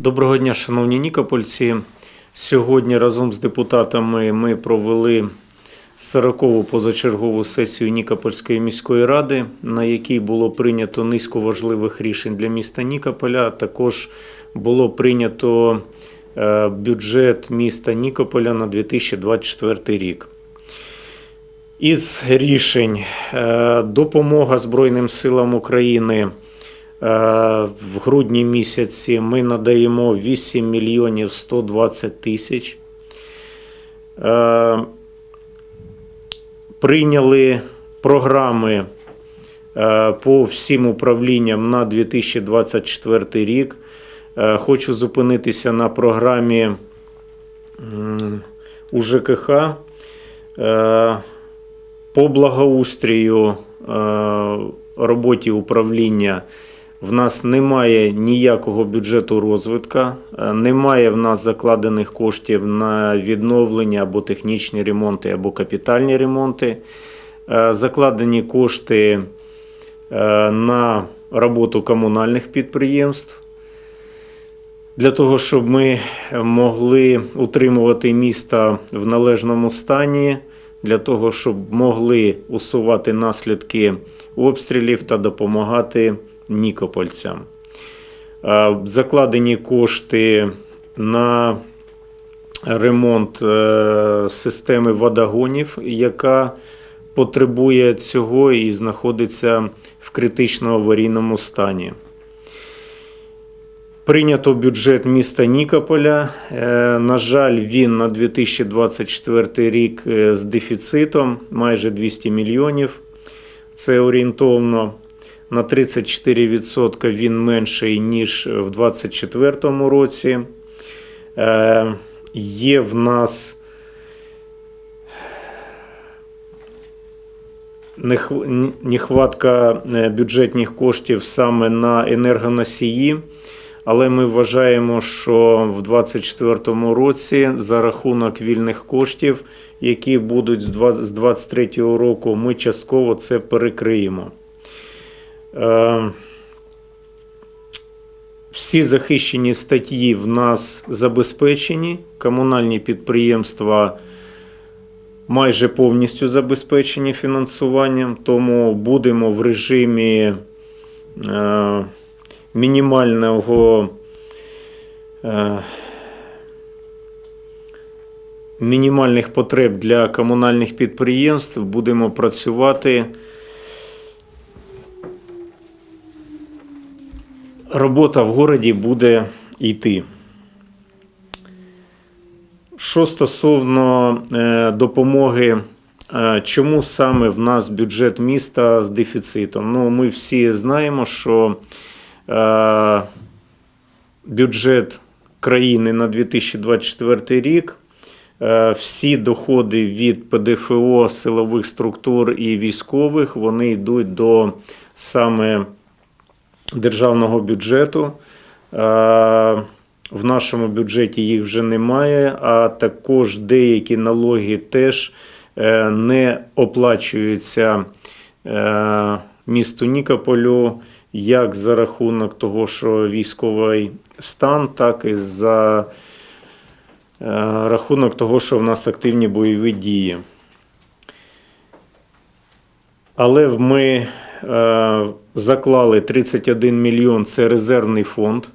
Доброго дня, шановні нікопольці. Сьогодні разом з депутатами ми провели 40-ву позачергову сесію Нікопольської міської ради, на якій було прийнято низку важливих рішень для міста Нікополя. Також було прийнято е, бюджет міста Нікополя на 2024 рік. Із рішень е, допомога Збройним силам України. Е, В грудні місяці ми надаємо 8 мільйонів 120 тисяч. Е, Прийняли програми е, по всім управлінням на 2024 рік. Хочу зупинитися на програмі УЖКХ. По благоустрію роботі управління в нас немає ніякого бюджету розвитка, е, немає в нас закладених коштів на відновлення або технічні ремонти, або капітальні ремонти. Е, Закладені кошти е, на роботу комунальних підприємств. Для того, щоб ми могли утримувати місто в належному стані, для того, щоб могли усувати наслідки обстрілів та допомагати нікопольцям. Закладені кошти на ремонт е, системи водогонів, яка потребує цього і знаходиться в критично аварійному стані. Прийнято бюджет міста Нікополя. Е, На жаль, він на 2024 рік е, з дефіцитом майже 200 мільйонів. Це орієнтовно на 34% він менший, ніж в 2024 році. Е, Є в нас нехватка е, бюджетних коштів саме на енергоносії. Але ми вважаємо, що в 2024 році за рахунок вільних коштів, які будуть з 2023 року, ми частково це перекриємо. Е, Всі захищені статті в нас забезпечені. Комунальні підприємства майже повністю забезпечені фінансуванням, тому будемо в режимі. е, мінімального е, мінімальних потреб для комунальних підприємств будемо працювати. Робота в городі буде йти. Що стосовно е, допомоги, е, чому саме в нас бюджет міста з дефіцитом? Ну, ми всі знаємо, що е, бюджет країни на 2024 рік. Всі доходи від ПДФО силових структур і військових вони йдуть до саме державного бюджету. Е, В нашому бюджеті їх вже немає, а також деякі налоги теж е, не оплачуються е, місту Нікополю як за рахунок того, що військовий стан, так і за рахунок того, що в нас активні бойові дії. Але ми заклали 31 мільйон це резервний фонд.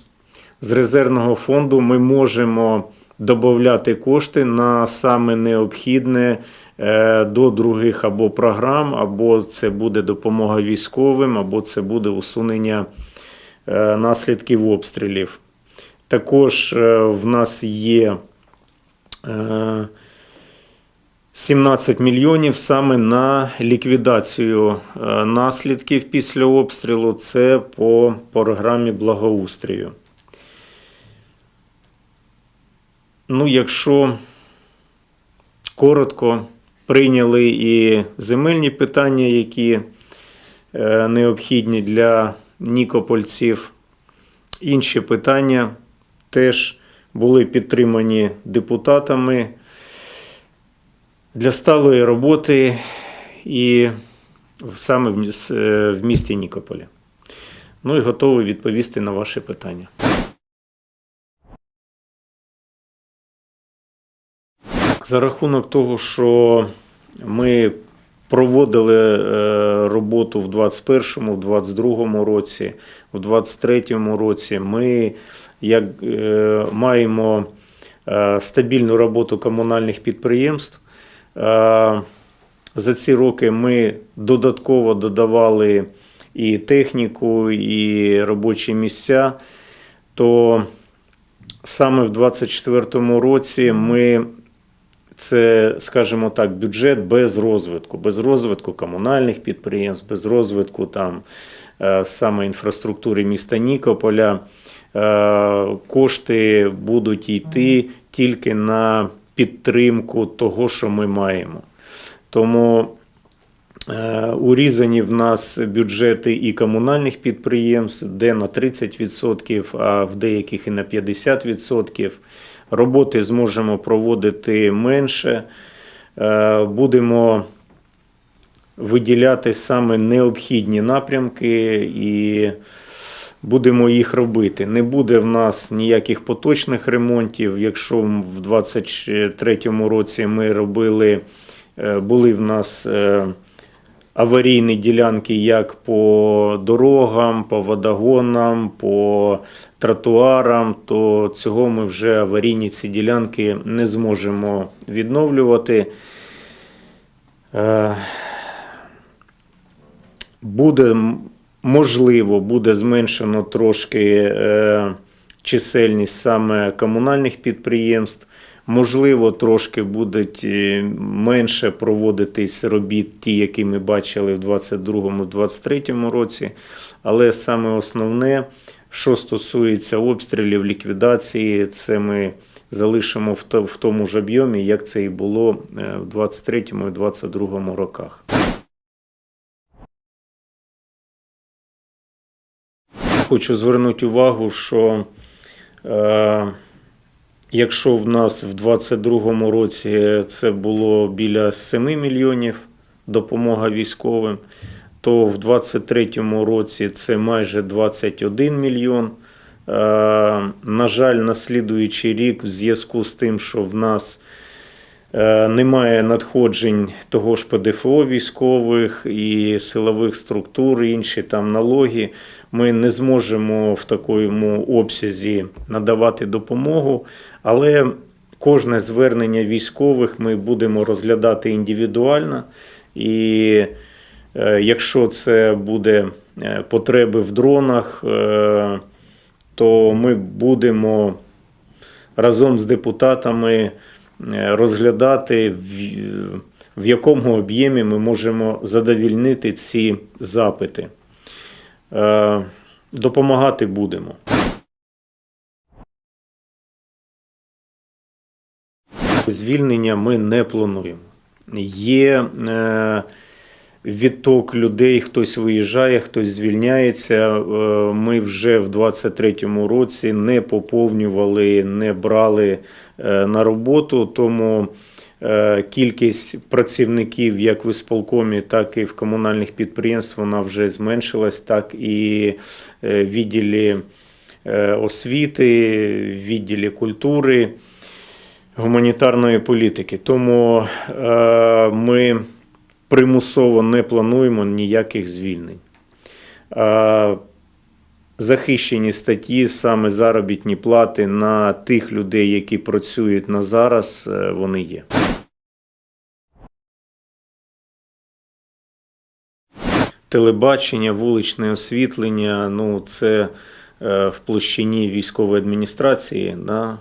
З резервного фонду ми можемо додати кошти на саме необхідне е, до других або програм, або це буде допомога військовим, або це буде усунення е, наслідків обстрілів. Також е, в нас є е, 17 мільйонів саме на ліквідацію е, наслідків після обстрілу. Це по програмі благоустрію. Ну, якщо коротко, прийняли і земельні питання, які е, необхідні для нікопольців. Інші питання теж були підтримані депутатами для сталої роботи і саме е, в місті Нікополі. Ну і готовий відповісти на ваші питання. За рахунок того, що ми проводили е, роботу в 21-му, в 22-му році, в 23-му році, ми як е, маємо стабільну роботу комунальних підприємств. Е, За ці роки ми додатково додавали і техніку, і робочі місця. То саме в 2024 році ми це, скажімо так, бюджет без розвитку, без розвитку комунальних підприємств, без розвитку там е, саме інфраструктури міста Нікополя. Е, Кошти будуть йти тільки на підтримку того, що ми маємо. Тому е, урізані в нас бюджети і комунальних підприємств, де на 30%, а в деяких і на 50%. Роботи зможемо проводити менше. Е, Будемо виділяти саме необхідні напрямки і будемо їх робити. Не буде в нас ніяких поточних ремонтів. Якщо в 2023 році ми робили, е, були в нас е, аварійні ділянки як по дорогам, по водогонам, по тротуарам, то цього ми вже аварійні ці ділянки не зможемо відновлювати. Е, Буде м- можливо, буде зменшено трошки е, чисельність саме комунальних підприємств. Можливо, трошки будуть е, менше проводитись робіт, ті, які ми бачили в 2022-2023 році. Але саме основне, що стосується обстрілів, ліквідації, це ми залишимо в то- в тому ж об'ємі, як це і було е, в 2023 і 2022 роках. Хочу звернути увагу, що е, якщо в нас в 2022 році це було біля 7 мільйонів допомога військовим, то в 2023 році це майже 21 мільйон. Е, на жаль, на рік, в зв'язку з тим, що в нас Немає надходжень того ж ПДФО військових і силових структур, інші там налоги. Ми не зможемо в такому обсязі надавати допомогу, але кожне звернення військових ми будемо розглядати індивідуально. І е, якщо це буде е, потреби в дронах, е, то ми будемо разом з депутатами е, розглядати, в- в якому об'ємі ми можемо задовільнити ці запити. Е, Допомагати будемо. Звільнення ми не плануємо. Є е, відток людей, хтось виїжджає, хтось звільняється. Е, Ми вже в 2023 році не поповнювали, не брали е, на роботу, тому е, кількість працівників як в ісполкомі, так і в комунальних підприємствах вона вже зменшилась, так і в відділі освіти, в відділі культури гуманітарної політики. Тому ми примусово не плануємо ніяких звільнень. Захищені статті, саме заробітні плати на тих людей, які працюють на зараз, е, вони є. Телебачення, вуличне освітлення ну це е, в площині військової адміністрації. Да?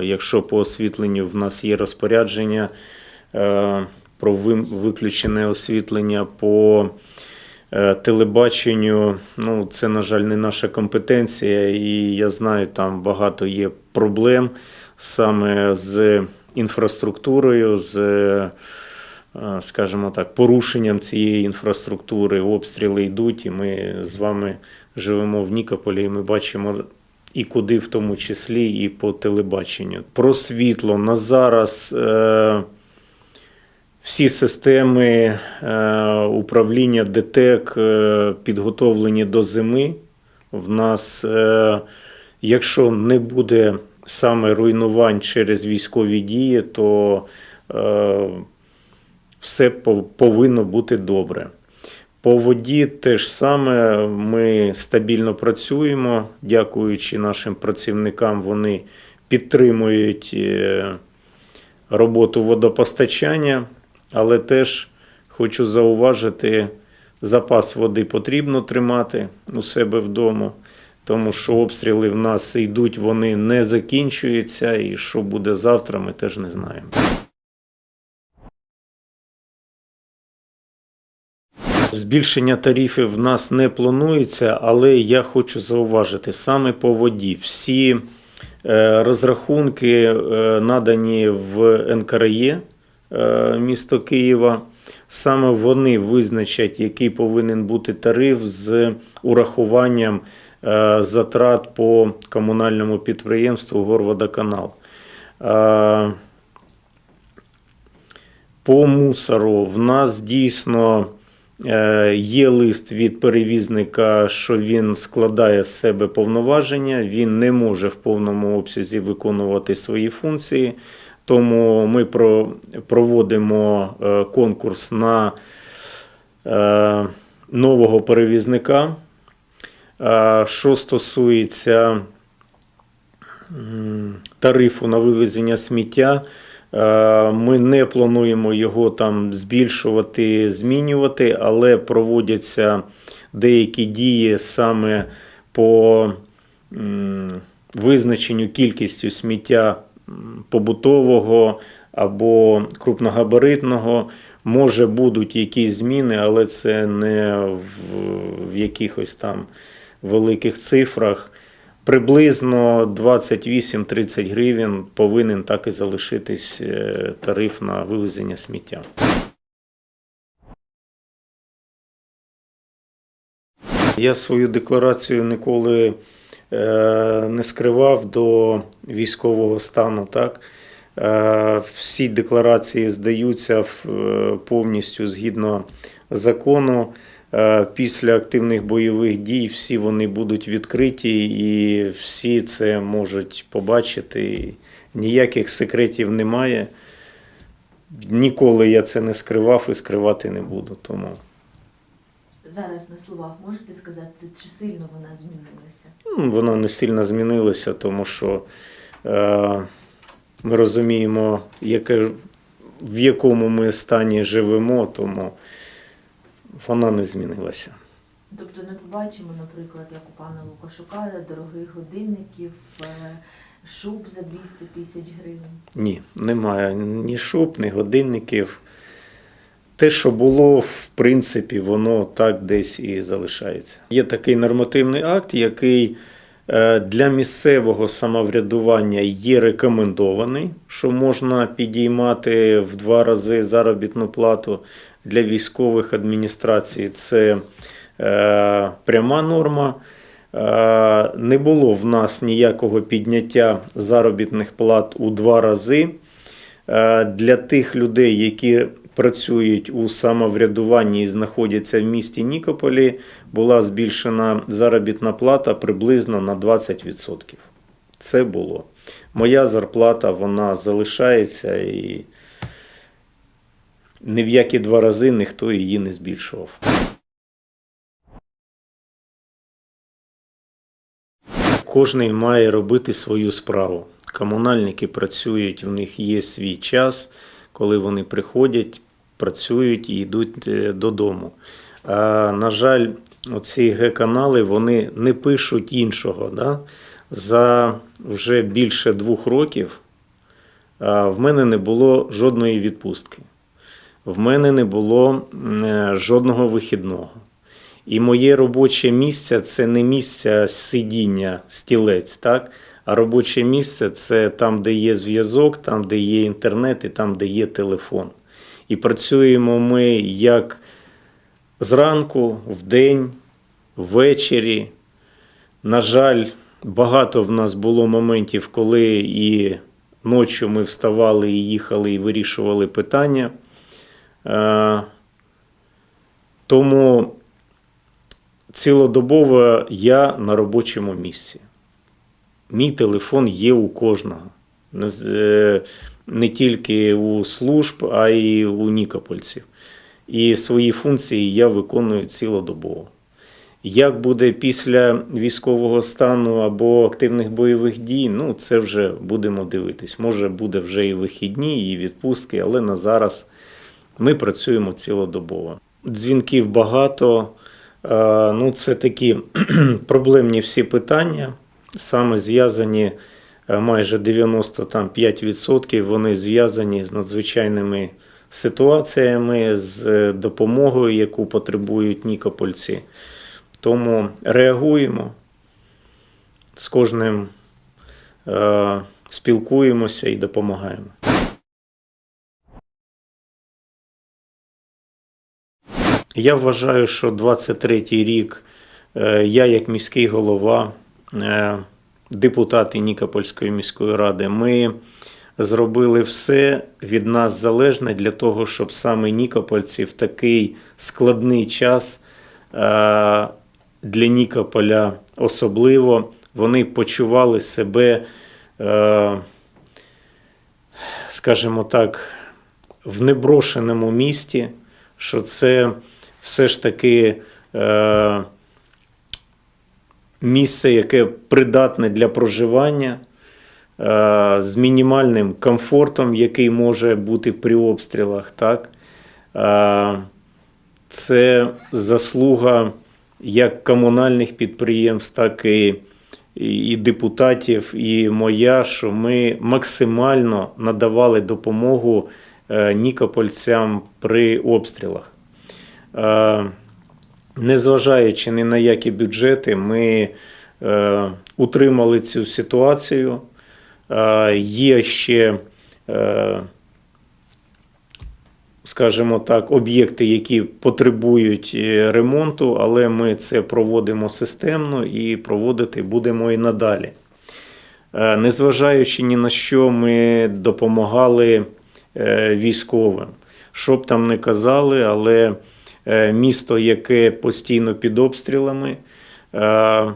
Е, Якщо по освітленню в нас є розпорядження про виключене освітлення по е, телебаченню, ну це, на жаль, не наша компетенція, і я знаю, там багато є проблем саме з інфраструктурою, з е, скажімо так, порушенням цієї інфраструктури, обстріли йдуть, і ми з вами живемо в Нікополі, і ми бачимо і куди, в тому числі, і по телебаченню. Про світло на зараз. Е- всі системи е, управління ДТЕК е, підготовлені до зими. В нас, е, якщо не буде саме руйнувань через військові дії, то все повинно бути добре. По воді теж саме ми стабільно працюємо, дякуючи нашим працівникам, вони підтримують роботу водопостачання, але теж хочу зауважити, запас води потрібно тримати у себе вдома, тому що обстріли в нас йдуть, вони не закінчуються, і що буде завтра, ми теж не знаємо. Збільшення тарифів в нас не планується, але я хочу зауважити саме по воді. Всі е, розрахунки е, надані в НКРЄ місто Києва. Саме вони визначать, який повинен бути тариф з урахуванням е, затрат по комунальному підприємству Горводоканал. Е, По мусору в нас дійсно е, є лист від перевізника, що він складає з себе повноваження, він не може в повному обсязі виконувати свої функції. Тому ми про- проводимо е, конкурс на е, нового перевізника. Е, Що стосується тарифу на вивезення сміття, ми не плануємо його там збільшувати, змінювати, але проводяться деякі дії саме по визначенню кількістю сміття побутового або крупногабаритного. Може будуть якісь зміни, але це не в, якихось там великих цифрах. Приблизно 28-30 гривень повинен так і залишитись е, тариф на вивезення сміття. Я свою декларацію ніколи не скривав до військового стану. Так? Е, Всі декларації здаються е, повністю згідно закону. Е, Після активних бойових дій всі вони будуть відкриті і всі це можуть побачити. Ніяких секретів немає. Ніколи я це не скривав і скривати не буду. Тому Зараз на словах можете сказати, чи сильно вона змінилася? вона не сильно змінилася, тому що е, ми розуміємо, яке, в якому ми стані живемо, тому вона не змінилася. Тобто не побачимо, наприклад, як у пана Лукашука, дорогих годинників, е, шуб за 200 тисяч гривень. Ні, немає ні шуб, ні годинників. Те, що було, в принципі, воно так десь і залишається. Є такий нормативний акт, який е, для місцевого самоврядування є рекомендований, що можна підіймати в два рази заробітну плату для військових адміністрацій. Це е, пряма норма. Е, Не було в нас ніякого підняття заробітних плат у два рази. Е, Для тих людей, які працюють у самоврядуванні і знаходяться в місті Нікополі, була збільшена заробітна плата приблизно на 20%. Це було. Моя зарплата вона залишається і ні в які два рази ніхто її не збільшував. Кожний має робити свою справу. Комунальники працюють, в них є свій час, коли вони приходять, працюють і йдуть е, додому. А, на жаль, оці Г-канали вони не пишуть іншого. Да? За вже більше двох років в мене не було жодної відпустки. В мене не було е, жодного вихідного. І моє робоче місце це не місце сидіння, стілець, так? а робоче місце це там, де є зв'язок, там, де є інтернет і там, де є телефон. І працюємо ми як зранку, вдень, ввечері. На жаль, багато в нас було моментів, коли і ночі ми вставали і їхали і вирішували питання. Е, Тому цілодобово я на робочому місці. мій телефон є у кожного. Не, тільки у служб, а й у нікопольців. І свої функції я виконую цілодобово. Як буде після військового стану або активних бойових дій, ну це вже будемо дивитись. Може, буде вже і вихідні, і відпустки, але на зараз ми працюємо цілодобово. Дзвінків багато. Ну, це такі проблемні всі питання, саме зв'язані майже 95% вони зв'язані з надзвичайними ситуаціями, з е, допомогою, яку потребують нікопольці. Тому реагуємо з кожним е, спілкуємося і допомагаємо. Я вважаю, що 23-й рік е, я, як міський голова, е, депутати Нікопольської міської ради, ми зробили все від нас залежне для того, щоб саме Нікопольці в такий складний час е, для Нікополя особливо вони почували себе, е, скажімо так, в неброшеному місті, що це все ж таки е, місце, яке придатне для проживання е, з мінімальним комфортом, який може бути при обстрілах. Так? Е, це заслуга як комунальних підприємств, так і, і депутатів, і моя, що ми максимально надавали допомогу е, нікопольцям при обстрілах. Незважаючи ні на які бюджети, ми е, утримали цю ситуацію. Е, Є ще, е, скажімо так, об'єкти, які потребують е, ремонту, але ми це проводимо системно і проводити будемо і надалі. Е, Незважаючи ні на що, ми допомагали е, військовим. Що б там не казали, але місто, яке постійно під обстрілами, е,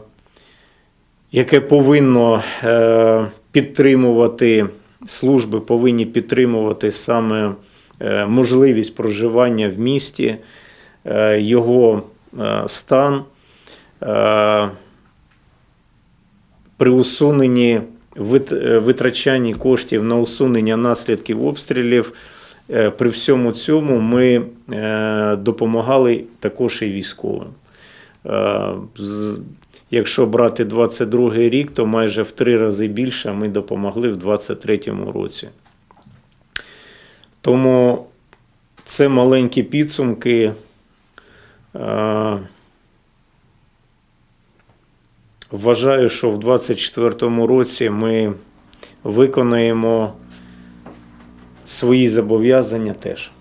яке повинно е, підтримувати служби, повинні підтримувати саме е, можливість проживання в місті, е, його е, стан. е, При усуненні е, витрачанні коштів на усунення наслідків обстрілів Е, При всьому цьому ми е, допомагали також і військовим. Е, Якщо брати 22 рік, то майже в три рази більше ми допомогли в 23 році. Тому це маленькі підсумки. Е, Вважаю, що в 2024 році ми виконаємо свої зобов'язання теж.